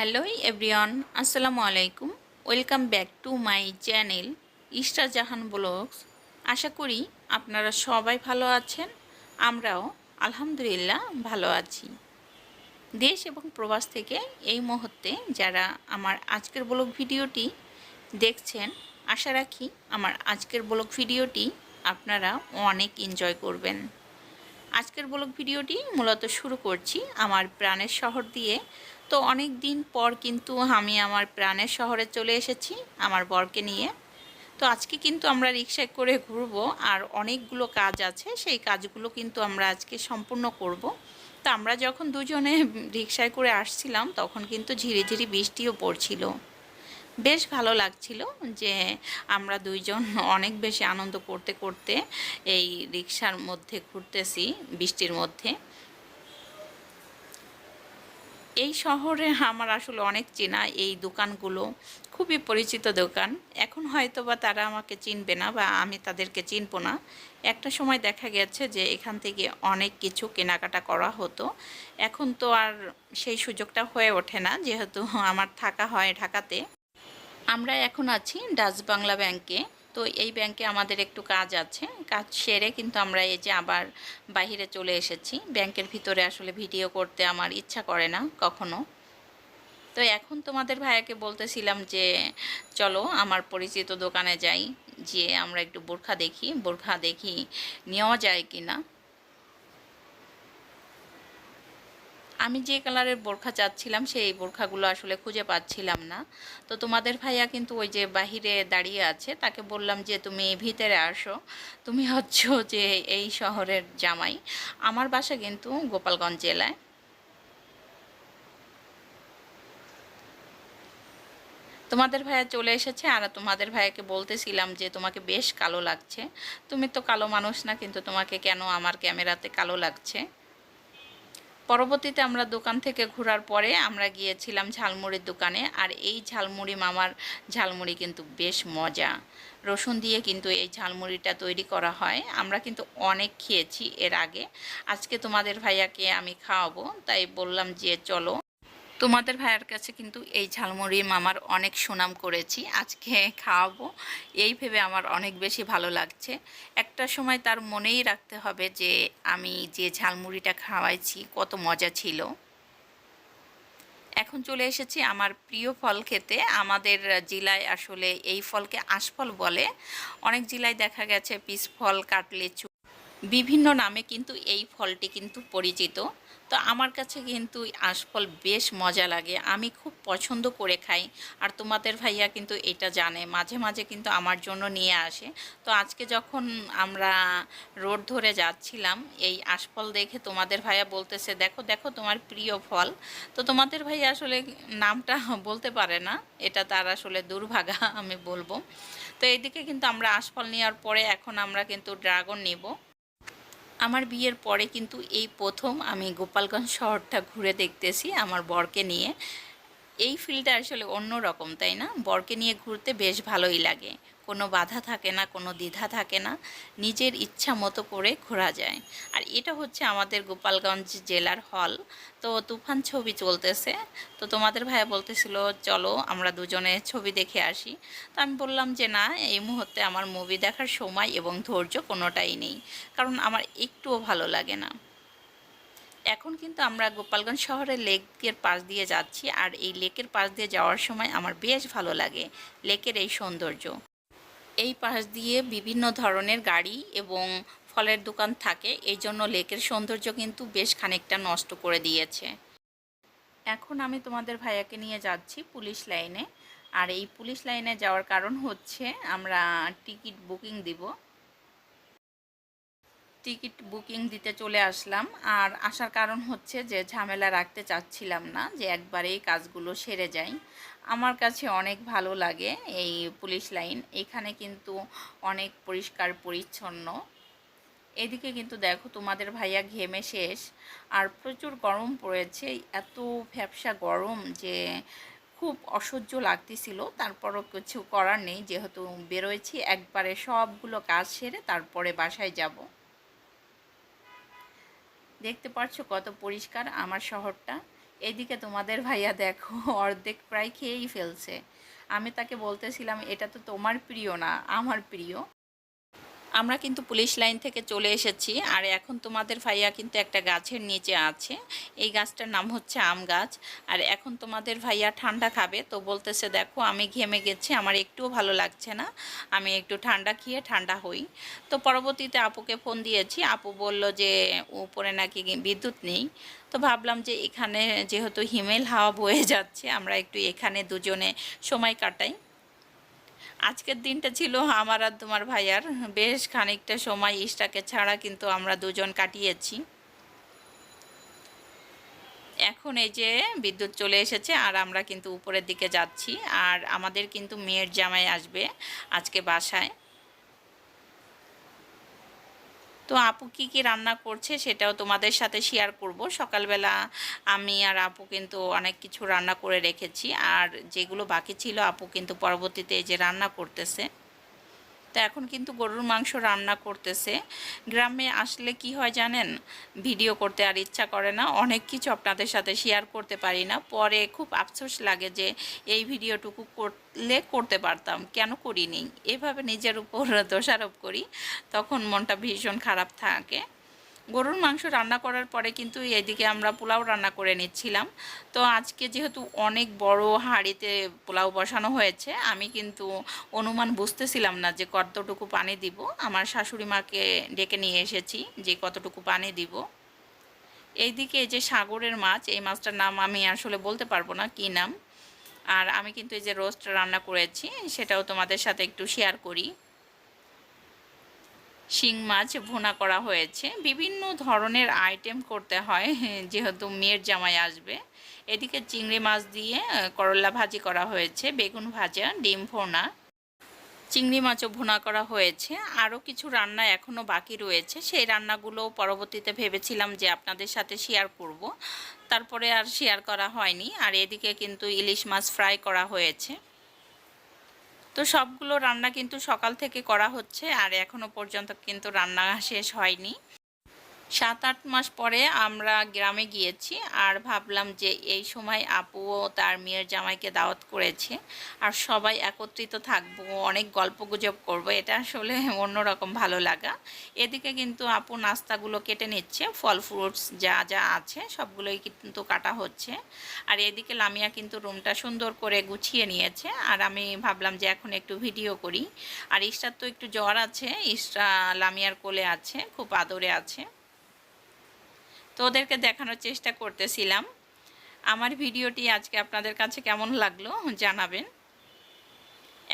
Hello everyone আসসালামু আলাইকুম welcome back to my channel Ishtar Jahan blogs আশা করি আপনারা সবাই ভালো আছেন। আমরাও আলহামদুলিল্লাহ ভালো আছি। দেশ এবং প্রবাস থেকে এই মুহূর্তে যারা আমার আজকের ব্লগ ভিডিওটি দেখছেন, আশা রাখি আমার আজকের ব্লগ ভিডিওটি আপনারা অনেক এনজয় করবেন। আজকের ব্লগ ভিডিওটি মূলত শুরু করছি আমার প্রাণের শহর দিয়ে তো অনেক দিন পর কিন্তু আমি আমার প্রাণের শহরে চলে এসেছি, আমার বরকে নিয়ে। তো আজকে কিন্তু আমরা রিক্সায় করে ঘুরবো আর অনেকগুলো কাজ আছে, সেই কাজগুলো কিন্তু আমরা আজকে সম্পূর্ণ করব। তো আমরা যখন দুজনে রিক্সায় করে আসছিলাম, তখন কিন্তু ঝিরিঝিরি বৃষ্টিও পড়ছিল। বেশ ভালো লাগছিল যে আমরা দুইজন অনেক বেশি আনন্দ করতে করতে এই রিক্সার মধ্যে ঘুরতেছি, বৃষ্টির মধ্যে। এই শহরে আমার আসলে অনেক চেনা এই দোকানগুলো। খুবই পরিচিত দোকান। এখন হয়তো বা তারা আমাকে চিনবে না বা আমি তাদেরকে চিনব না। একটা সময় দেখা গেছে যে এখান থেকে অনেক কিছু কেনাকাটা করা হতো। এখন তো আর সেই সুযোগটা হয়ে ওঠে না, যেহেতু আমার থাকা হয় ঢাকাতে। আমরা এখন আছি ডাচ বাংলা ব্যাংকে। তো এই ব্যাংকে আমাদের একটু কাজ আছে। কাজ সেরে কিন্তু আমরা এই যে আবার বাহিরে চলে এসেছি। ব্যাংকের ভিতরে আসলে ভিডিও করতে আমার ইচ্ছা করে না কখনো। তো এখন তোমাদের ভাইয়াকে বলতেছিলাম যে, চলো আমার পরিচিত দোকানে যাই। যে আমরা একটু বোরখা দেখি। বোরখা দেখি, নেওয়া যায় কি না আমি যে কালারের বোরখা চাচ্ছিলাম, সেই বোরখাগুলো আসলে খুঁজে পাচ্ছিলাম না। তো তোমাদের ভাইয়া কিন্তু ওই যে বাহিরে দাঁড়িয়ে আছে, তাকে বললাম যে, তুমি ভিতরে আসো। তুমি হচ্ছ যে এই শহরের জামাই। আমার বাসা কিন্তু গোপালগঞ্জ জেলায়। তোমাদের ভাইয়া চলে এসেছে, আর তোমাদের ভাইয়াকে বলতেছিলাম যে, তোমাকে বেশ কালো লাগছে। তুমি তো কালো মানুষ না, কিন্তু তোমাকে কেন আমার ক্যামেরাতে কালো লাগছে? পরবর্তীতে আমরা দোকান থেকে ঘোরার পরে আমরা গিয়েছিলাম ঝালমুড়ির দোকানে, আর এই ঝালমুড়ি মামার ঝালমুড়ি কিন্তু বেশ মজা। রসুন দিয়ে কিন্তু এই ঝালমুড়িটা তৈরি করা হয়। আমরা কিন্তু অনেক খেয়েছি এর আগে। আজকে তোমাদের ভাইয়াকে আমি খাওয়াবো, তাই বললাম যে চলো তোমাদের ভাইয়ের কাছে কিন্তু এই ঝালমুড়ি মামার অনেক সুনাম করেছি। আজকে খাওয়াবো। এই ভেবে আমার অনেক বেশি ভালো লাগছে। একটা সময় তার মনেই রাখতে হবে যে আমি যে ঝালমুড়িটা খাওয়াইছি, কত মজা ছিল। এখন চলে এসেছি আমার প্রিয় ফল খেতে। আমাদের জেলায় আসলে এই ফলকে আশফল বলে। অনেক জেলায় দেখা গেছে পিস ফল, কাটলেচু। বিভিন্ন নামে কিন্তু এই ফলটি কিন্তু পরিচিত। তো আমার কাছে কিন্তু আশফল বেশ মজা লাগে। আমি খুব পছন্দ করে খাই। আর তোমাদের ভাইয়া কিন্তু এটা জানে। মাঝে মাঝে কিন্তু আমার জন্য নিয়ে আসে। তো আজকে যখন আমরা রোড ধরে যাচ্ছিলাম, এই আশফল দেখে তোমাদের ভাইয়া বলতেছে, দেখো দেখো তোমার প্রিয় ফল। তো তোমাদের ভাইয়া আসলে নামটা বলতে পারে না। এটা তার আসলে দুর্ভাগা, আমি বলব। তো এইদিকে কিন্তু আমরা আশফল নেওয়ার পরে এখন আমরা কিন্তু ড্রাগন নেব। আমার বিয়ের পরে কিন্তু এই প্রথম আমি গোপালগঞ্জ শহরটা ঘুরে দেখতেছি আমার বরকে নিয়ে। এই ফিলটা আসলে অন্য রকম তাই না? বরকে নিয়ে ঘুরতে বেশ ভালোই লাগে। কোনো বাধা থাকে না, কোনো দ্বিধা থাকে না। নিজের ইচ্ছা মতো করে ঘোরা যায়। আর এটা হচ্ছে আমাদের গোপালগঞ্জ জেলার হল। তো তুফান ছবি চলতেছে। তো তোমাদের ভাইয়া বলতেছিল, চলো, আমরা দুজনে ছবি দেখে আসি। তো আমি বললাম যে, না, এই মুহূর্তে আমার মুভি দেখার সময় এবং ধৈর্য কোনোটাই নেই। কারণ আমার একটুও ভালো লাগে না। এখন কিন্তু আমরা গোপালগঞ্জ শহরের লেকের পাশ দিয়ে যাচ্ছি আর এই লেকের পাশ দিয়ে যাওয়ার সময় আমার বেশ ভালো লাগে লেকের এই সৌন্দর্য। এই পাশ দিয়ে বিভিন্ন ধরনের গাড়ি এবং ফলের দোকান থাকে, এই জন্য লেকের সৌন্দর্য কিন্তু বেশ খানিকটা নষ্ট করে দিয়েছে। এখন আমি তোমাদের ভাইয়াকে নিয়ে যাচ্ছি পুলিশ লাইনে। আর এই পুলিশ লাইনে যাওয়ার কারণ হচ্ছে আমরা টিকিট বুকিং দিব। টিকিট বুকিং দিতে চলে আসলাম। আর আসার কারণ হচ্ছে যে, ঝামেলা রাখতে চাচ্ছিলাম না যে, একবারেই কাজগুলো সেরে যায় আমার কাছে অনেক ভালো লাগে এই পুলিশ লাইন। এখানে কিন্তু অনেক পরিষ্কার, পরিচ্ছন্ন। এদিকে কিন্তু দেখো, তোমাদের ভাইয়া ঘেমে শেষ। আর প্রচুর গরম পড়েছে। এত ফ্যাপসা গরম যে, খুব অসহ্য লাগতেছিল। তারপরও কিছু করার নেই। যেহেতু বেরোয়েছি, একবারে সবগুলো কাজ সেরে তারপরে বাসায় যাব। দেখতে পাচ্ছ কত পরিষ্কার আমার শহরটা। এদিকে তোমাদের ভাইয়া দেখো, অর্ধেক প্রায় খেয়েই ফেলছে। আমি তাকে বলতেছিলাম, এটা তো তোমার প্রিয় না, আমার প্রিয়। আমরা কিন্তু পুলিশ লাইন থেকে চলে এসেছি, আর এখন তোমাদের ভাইয়া কিন্তু একটা গাছের নিচে আছে। এই গাছটার নাম হচ্ছে আম গাছ, আর এখন তোমাদের ভাইয়া ঠান্ডা খাবে, তো বলতেছে, দেখো, আমি ঘেমে গেছি, আমার একটুও ভালো লাগছে না, আমি একটু ঠান্ডা খেয়ে ঠান্ডা হই। তো পরবর্তীতে আপুকে ফোন দিয়েছি, আপু বলল যে, উপরে নাকি বিদ্যুৎ নেই। তো ভাবলাম যে, এখানে যেহেতু হিমেল হাওয়া বয়ে যাচ্ছে, আমরা একটু এখানে দুজনে সময় কাটাই। আজকের দিনটা ছিল আমার আর তোমার ভাইয়ার। বেশ খানিকটা সময় ইস্টাকে ছাড়া কিন্তু আমরা দুজন কাটিয়েছি। এখন এই যে বিদ্যুৎ চলে এসেছে আর আমরা কিন্তু উপরের দিকে যাচ্ছি। আর আমাদের কিন্তু মেয়ের জামাই আসবে আজকে বাসায়। তো আপু কি কি রান্না করছে সেটাও তোমাদের সাথে শেয়ার করব। সকালবেলা আমি আর আপু কিন্তু অনেক কিছু রান্না করে রেখেছি। আর যেগুলো বাকি ছিল, আপু কিন্তু পরবর্তীতে যে রান্না করতেছে। তো এখন কিন্তু গরুর মাংস রান্না করতেছে। গ্রামে আসলে কি হয় জানেন? ভিডিও করতে আর ইচ্ছা করে না। অনেক কিছু আপনাদের সাথে শেয়ার করতে পারি না। পরে খুব আফসোস লাগে যে এই ভিডিওটুকু করলে করতে পারতাম। কেন করিনি? এভাবে নিজের উপর দোষারোপ করি, তখন মনটা ভীষণ খারাপ থাকে। গরুর মাংস রান্না করার পরে কিন্তু এদিকে আমরা পোলাও রান্না করে নিচ্ছিলাম। তো আজকে যেহেতু অনেক বড় হাঁড়িতে পোলাও বসানো হয়েছে, আমি কিন্তু অনুমান বুঝতেছিলাম না যে কতটুকু পানি দিব। আমার শাশুড়ি মাকে ডেকে নিয়ে এসেছি যে কতটুকু পানি দিব। এইদিকে এই যে সাগরের মাছ, এই মাছটার নাম আমি আসলে বলতে পারব না কী নাম। আর আমি কিন্তু এই যে রোস্ট রান্না করেছি, সেটাও তোমাদের সাথে একটু শেয়ার করি। শিং মাছ ভুনা করা হয়েছে। বিভিন্ন ধরনের আইটেম করতে হয়, যেহেতু মেয়ের জামাই আসবে। এদিকে চিংড়ি মাছ দিয়ে করলা ভাজি করা হয়েছে, বেগুন ভাজা, ডিম ভোনা। চিংড়ি মাছও ভুনা করা হয়েছে। আরও কিছু রান্না এখনও বাকি রয়েছে। সেই রান্নাগুলো পরবর্তীতে ভেবেছিলাম যে আপনাদের সাথে শেয়ার করব। তারপরে আর শেয়ার করা হয়নি। আর এদিকে কিন্তু ইলিশ মাছ ফ্রাই করা হয়েছে। তো সবগুলো রান্না কিন্তু সকাল থেকে করা হচ্ছে, আর এখনও পর্যন্ত কিন্তু রান্না শেষ হয়নি। সাত আট মাস পরে আমরা গ্রামে গিয়েছি আর ভাবলাম যে এই সময় আপুও তার মেয়ের জামাইকে দাওয়াত করেছে আর সবাই একত্রিত থাকব, অনেক গল্প গুজব করব, এটা আসলে অন্যরকম ভালো লাগা। এদিকে কিন্তু আপু নাস্তাগুলো কেটে নিচ্ছে, ফল ফ্রুটস যা যা আছে সবগুলোই কিন্তু কাটা হচ্ছে। আর এদিকে লামিয়া কিন্তু রুমটা সুন্দর করে গুছিয়ে নিয়েছে আর আমি ভাবলাম যে এখন একটু ভিডিও করি। আর ইস্টার তো একটু জ্বর আছে ইস্টা লামিয়ার কোলে আছে, খুব আদরে আছে। তো ওদেরকে দেখানোর চেষ্টা করতেছিলাম। আমার ভিডিওটি আজকে আপনাদের কাছে কেমন লাগল জানাবেন।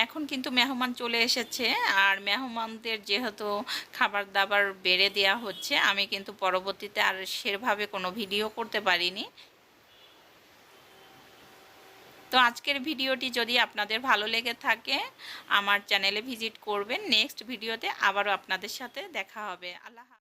এখন কিন্তু মেহমান চলে এসেছে আর মেহমানদের যেহেতু খাবার দাবার বেড়ে দেওয়া হচ্ছে, আমি কিন্তু পরবর্তীতে আর সেভাবে কোনো ভিডিও করতে পারিনি। তো আজকের ভিডিওটি যদি আপনাদের ভালো লেগে থাকে, আমার চ্যানেলে ভিজিট করবেন। নেক্সট ভিডিওতে আবারও আপনাদের সাথে দেখা হবে। আল্লাহ